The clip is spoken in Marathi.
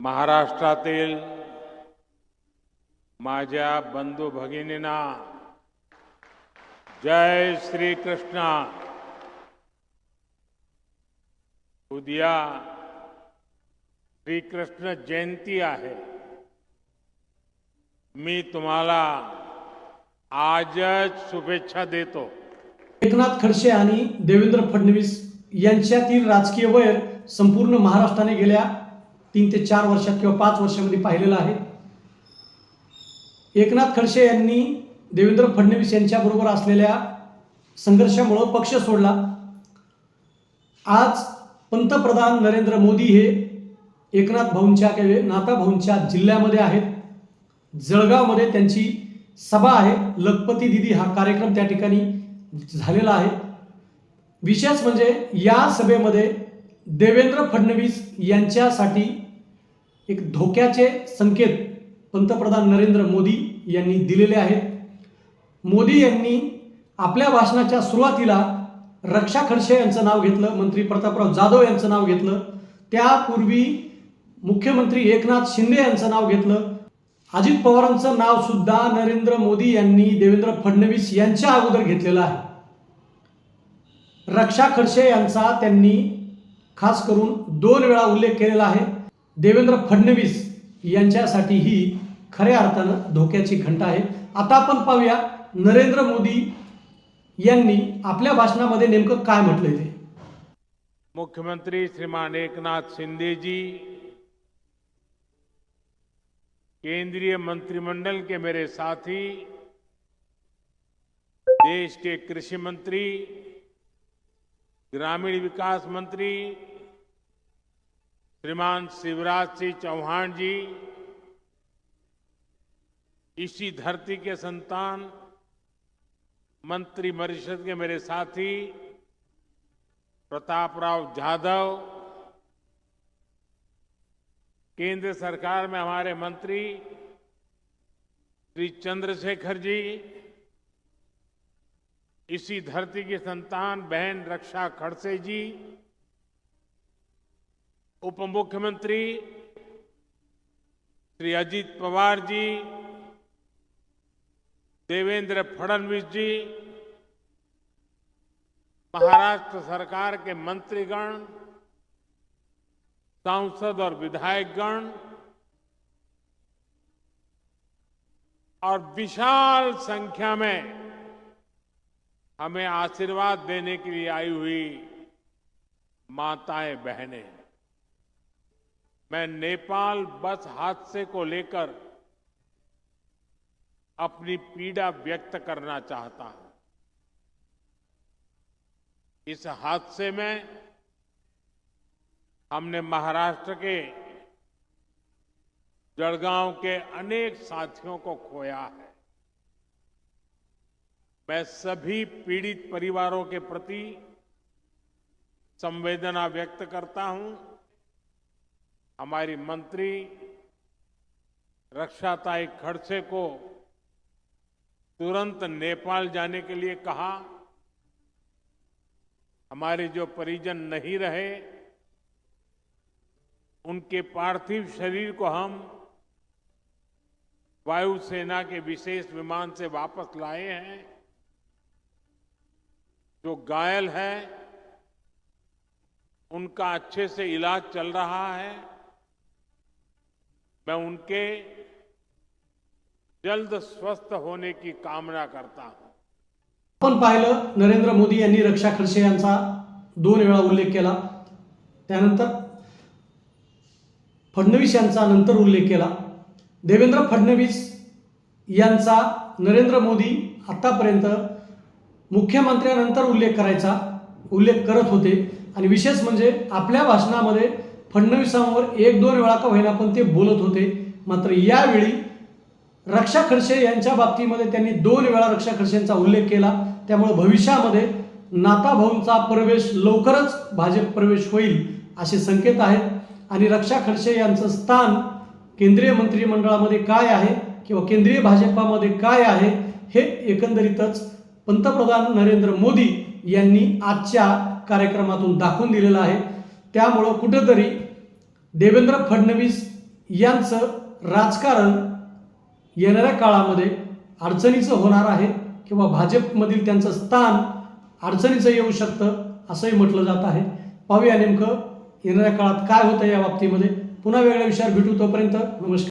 महाराष्ट्रातील माझ्या बंधू भगिनींना जय श्री कृष्णा उद्या श्रीकृष्ण जयंती आहे. मी तुम्हाला आजच शुभेच्छा देतो. एकनाथ खडसे आणि देवेंद्र फडणवीस यांच्यातील राजकीय वैर संपूर्ण महाराष्ट्राने गेल्या तीन ते चार वर्षात किंवा पाच वर्षामध्ये पाहिलेलं आहे. एकनाथ खडसे यांनी देवेंद्र फडणवीस यांच्याबरोबर असलेल्या संघर्षामुळं पक्ष सोडला. आज पंतप्रधान नरेंद्र मोदी हे एकनाथ भाऊंच्या किंवा नाथा भाऊंच्या जिल्ह्यामध्ये आहेत. जळगावमध्ये त्यांची सभा आहे. लखपती दिदी हा कार्यक्रम त्या ठिकाणी झालेला आहे. विशेष म्हणजे या सभेमध्ये देवेंद्र फडणवीस यांच्यासाठी एक धोक्याचे संकेत पंतप्रधान नरेंद्र मोदी यांनी दिलेले आहेत. मोदी यांनी आपल्या भाषणाच्या सुरुवातीला रक्षा खडसे यांचं नाव घेतलं मंत्री प्रतापराव जाधव यांचं नाव घेतलं त्यापूर्वी मुख्यमंत्री एकनाथ शिंदे यांचं नाव घेतलं. अजित पवारांचं नाव सुद्धा नरेंद्र मोदी यांनी देवेंद्र फडणवीस यांच्या अगोदर घेतलेलं आहे. रक्षा खडसे यांचा त्यांनी खास करून दोन वेळा उल्लेख केलेला आहे. देवेंद्र फडणवीस यांच्यासाठी ही खऱ्या अर्थानं धोक्याची घंटा आहे. आता आपण पाहूया नरेंद्र मोदी यांनी आपल्या भाषणामध्ये नेमकं काय म्हटलंय ते. मुख्यमंत्री श्रीमान एकनाथ शिंदेजी केंद्रीय मंत्रिमंडल के मेरे साथी देश के कृषी मंत्री ग्रामीण विकास मंत्री श्रीमान शिवराज सिंह चौहान जी, इसी धरती के संतान मंत्री परिषद के मेरे साथी प्रताप राव जाधव, केंद्र सरकार में हमारे मंत्री श्री चंद्रशेखर जी, इसी धरती की संतान, बहन रक्षा खड़से जी उप मुख्यमंत्री श्री अजीत पवार जी, देवेंद्र फडणवीस जी, महाराष्ट्र सरकार के मंत्रीगण, सांसद और विधायकगण, और विशाल संख्या में हमें आशीर्वाद देने के लिए आई हुई माताएँ, बहनें। मैं नेपाल बस हादसे को लेकर अपनी पीड़ा व्यक्त करना चाहता हूँ। इस हादसे में हमने महाराष्ट्र के जड़गांव के अनेक साथियों को खोया है। मैं सभी पीड़ित परिवारों के प्रति संवेदना व्यक्त करता हूँ। हमारी मंत्री रक्षाताई खड़से को तुरंत नेपाल जाने के लिए कहा, हमारे जो परिजन नहीं रहे, उनके पार्थिव शरीर को हम वायुसेना के विशेष विमान से वापस लाए हैं। जो घायल है, उनका अच्छे से इलाज चल रहा है। मैं उनके जल्द स्वस्थ होने की कामना करता हूं। आपण पाहिलं नरेंद्र मोदी यांनी रक्षा खडसे यांचा दोन वेळा उल्लेख केला. त्यानंतर फडणवीस यांचा नंतर उल्लेख केला. देवेंद्र फडणवीस यांचा नरेंद्र मोदी आतापर्यंत मुख्यमंत्र्यानंतर उल्लेख करायचा उल्लेख करत होते. आणि विशेष म्हणजे आपल्या भाषणामध्ये फडणवीसांवर एक दोन वेळा का होईना पण ते बोलत होते. मात्र यावेळी रक्षा खडसे यांच्या बाबतीमध्ये त्यांनी दोन वेळा रक्षा खडसेंचा उल्लेख केला. त्यामुळे भविष्यामध्ये नाता भाऊंचा प्रवेश लवकरच भाजप प्रवेश होईल असे संकेत आहेत. आणि रक्षा खडसे यांचं स्थान केंद्रीय मंत्रिमंडळामध्ये काय आहे किंवा केंद्रीय भाजपामध्ये काय आहे हे एकंदरीतच पंतप्रधान नरेंद्र मोदी यांनी आजच्या कार्यक्रमातून दाखवून दिलेलं आहे. त्यामुळं कुठंतरी देवेंद्र फडणवीस यांचं राजकारण येणाऱ्या काळामध्ये अडचणीचं होणार आहे किंवा भाजपमधील त्यांचं स्थान अडचणीचं येऊ शकतं असंही म्हटलं जात आहे. पाहूया नेमकं येणाऱ्या काळात काय होतं या बाबतीमध्ये. पुन्हा वेगळ्या विषयावर भेटू तोपर्यंत. नमस्कार.